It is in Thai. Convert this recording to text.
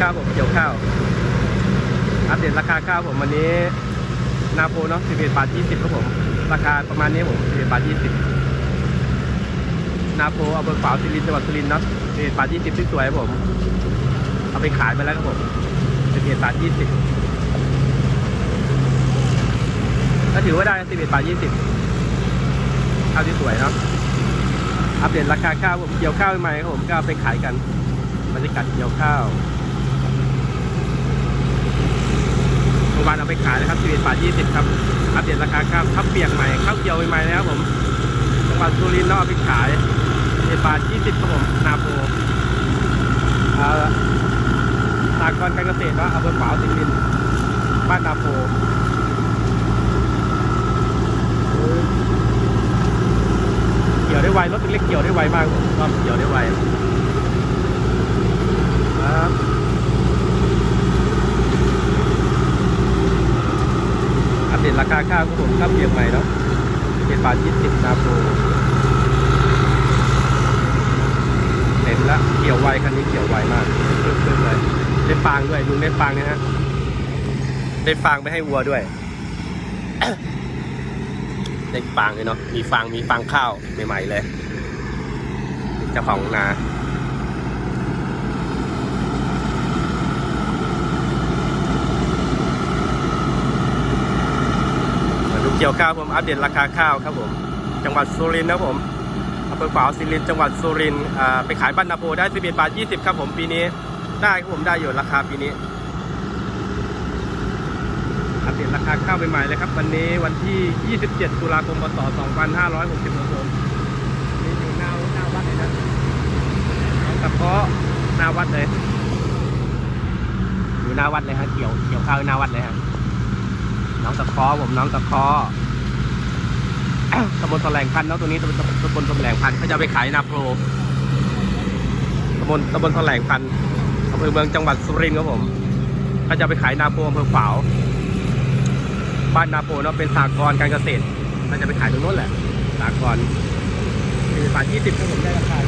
ข้าวผมเกี่ยวข้าวอัปเดตราคาข้าวผมวันนี้นาโพเนาะ11บาท20ครับผม ราคาประมาณนี้ผม11บาท20นาโพอำเภอฝาวสิรินจังหวัดสุรินทร์เนาะ11บาท20ที่สวยครับผม เอาไปขายไปแล้วครับผม11บาท20ก็ถือว่าได้11บาท20ข้าวที่สวยเนาะอัปเดตราคาข้าวผมเกี่ยวข้าวใหม่ครับผมก็ไปขายกันบรรยากาศเกี่ยวข้าวเมื่อ วานเอาไปขายนะครับ11บาท20ครับอัปเดตราคาข้าวข้าวเปียกใหม่ข้าวเกี่ยวใหม่นะครับผมจังหวัดสุรินทร์เนาเอาไปขาย11บาท20ครับผมนาโพเอ่อสากรการเกษตรเนาะอำเภอฝาวสิรินทร์บ้านนาโพเกี่ยวได้ไวรถเล็กเกี่ยวได้ไวมากผมชอบเกี่ยวได้ไวครับอัปเดต ราคาข้าวครับผมข้าวเปียกใหม่เนาะเป็นบาท20นาโพเต็มแล้วเกี่ยวไวคันนี้เกี่ยวไวมากขึ้นเลย ได้ฟางด้วยลุงได้ฟางนะฮะได้ฟางไปให้วัวด้วยได้ฟางเลยเนาะมีฟางมีฟางข้าวใหม่ๆเลยเจ้าของนา มาดู เกี่ยวข้าวผมอัปเดตราคาข้าวครับผมจังหวัดสุรินทร์นะครับผมอำเภอฝาวสิรินทร์จังหวัดสุรินทร์ไปขายบ้านนาโพได้11บาท20ครับผมปีนี้ได้ครับผมได้อยู่ราคาปีนี้อัปเดตราคาข้าวใหม่ๆเลยครับ วันนี้วันที่ 27 ตุลาคมพศ2566ผมนี่อยู่หน้าหน้าวัดเลยนะน้องตะเพาะหน้าวัดเลยอยู่หน้าวัดเลยฮะเกี่ยวเกี่ยวข้าวหน้าวัดเลยฮะ น้องตะคอผมน้องตะคอตำบลตะแสลงพันธุ์เนาะตัวนี้ตำบลตำบลแสลงพันธ์เขาจะไปขายนาโปรตำบลตำบลแสลงพันธ์อำเภอเมืองจังหวัดสุรินทร์ครับผมเขาจะไปขายนาโปรอำเภอฝาวบ้านนาโพเนาะเป็นสากรณ์การเกษตรน่าจะไปขายตรงนู้นแหละสากรณ์สี่บาทยี่สิบครับผมได้ราคา